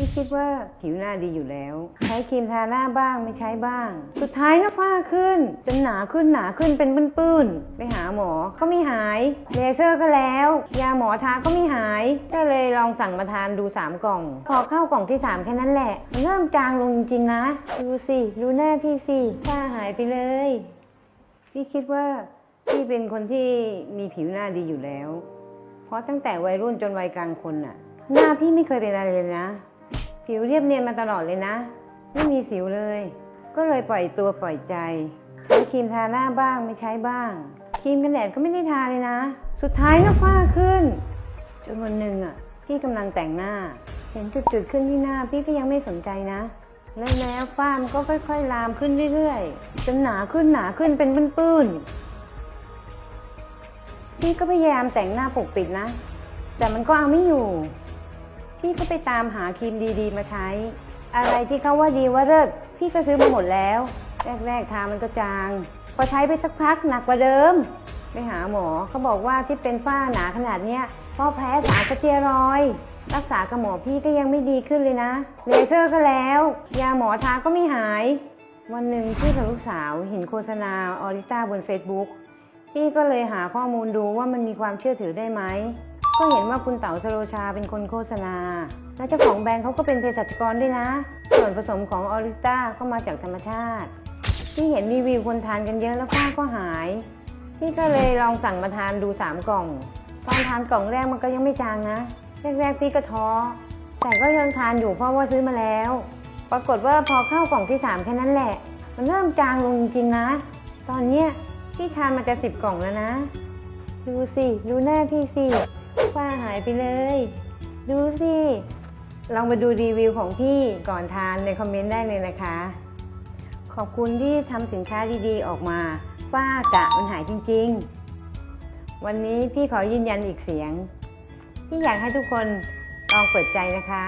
พี่คิดว่าผิวหน้าดีอยู่แล้ว ใช้ครีมทาหน้าบ้างไม่ใช้บ้าง สุดท้ายหน้าฝ้าขึ้นจนหนาขึ้นหนาขึ้นเป็นปื้นๆไปหาหมอก็ไม่หายเลเซอร์ก็แล้ว ยาหมอทาก็ไม่หาย ก็เลยลองสั่งมาทานดู 3 กล่อง พอเข้ากล่องที่ 3 แค่นั้นแหละมันเริ่มจางลงจริงๆนะ ดูสิดูหน้าพี่สิฝ้าหายไปเลย พี่คิดว่าพี่เป็นคนที่มีผิวหน้าดีอยู่แล้ว เพราะตั้งแต่วัยรุ่นจนวัยกลางคนน่ะ หน้าพี่ไม่เคยเป็นอะไรเลยนะ ผิวเรียบเนียนมาตลอดเลยนะ ไม่มีสิวเลย ก็เลยปล่อยตัวปล่อยใจ ใช้ครีมทาหน้าบ้างไม่ใช้บ้าง ครีมกันแดดก็ไม่ได้ทาเลยนะ สุดท้ายก็ฝ้าขึ้น จนวันหนึ่งอะพี่กำลังแต่งหน้า เห็นจุดๆขึ้นที่หน้า พี่ก็ยังไม่สนใจนะ แล้วแล้วฝ้ามันก็ค่อย ๆ ลามขึ้นเรื่อยๆจนหนาขึ้นหนาขึ้นเป็นปื้นๆพี่ก็พยายามแต่งหน้าปกปิดนะ แต่มันก็เอาไม่อยู่ ก็ไปตามหาครีมดีๆ มาใช้ อะไรที่เขาว่าดีว่าเลิศพี่ก็ซื้อมาหมดแล้ว แรกๆทามันก็จาง พอใช้ไปสักพักหนักกว่าเดิม ไปหาหมอเขาบอกว่าที่เป็นฝ้าหนาขนาดเนี้ยเพราะแพ้สารสเตียรอยรักษากับหมอพี่ก็ยังไม่ดีขึ้นเลยนะเลเซอร์ก็แล้ว ยาหมอทาก็ไม่หาย วันหนึ่งพี่กับลูกสาวเห็นโฆษณาออริต้าบน Facebook พี่ก็เลยหาข้อมูลดูว่ามันมีความเชื่อถือได้ไหม ก็เห็นว่าคุณเต๋าสโลชาเป็นคนโฆษณา และเจ้าของแบรนด์เขาก็เป็นเภสัชกรด้วยนะ ส่วนผสมของออริต้าก็มาจากธรรมชาติพี่เห็นรีวิวคนทานกันเยอะแล้วฝ้าก็หาย พี่ก็เลยลองสั่งมาทานดู 3 กล่อง ตอนทานกล่องแรกมันก็ยังไม่จางนะ แรกๆพี่ก็ท้อ แต่ก็ยังทานอยู่เพราะว่าซื้อมาแล้ว ปรากฏว่าพอเข้ากล่องที่ 3 แค่นั้นแหละ มันเริ่มจางลงจริงๆนะ ตอนเนี้ยพี่ทานมาจะสิบกล่องแล้วนะ ดูสิ ดูหน้าพี่สิ ฝ้าหายไปเลย ดูสิ ลองมาดูรีวิวของพี่ก่อนทานในคอมเมนต์ได้เลยนะคะ ขอบคุณที่ทำสินค้าดีๆ ออกมาฝ้ากระมันหายจริงๆ วันนี้พี่ขอยืนยันอีกเสียง พี่อยากให้ทุกคนลองเปิดใจนะคะ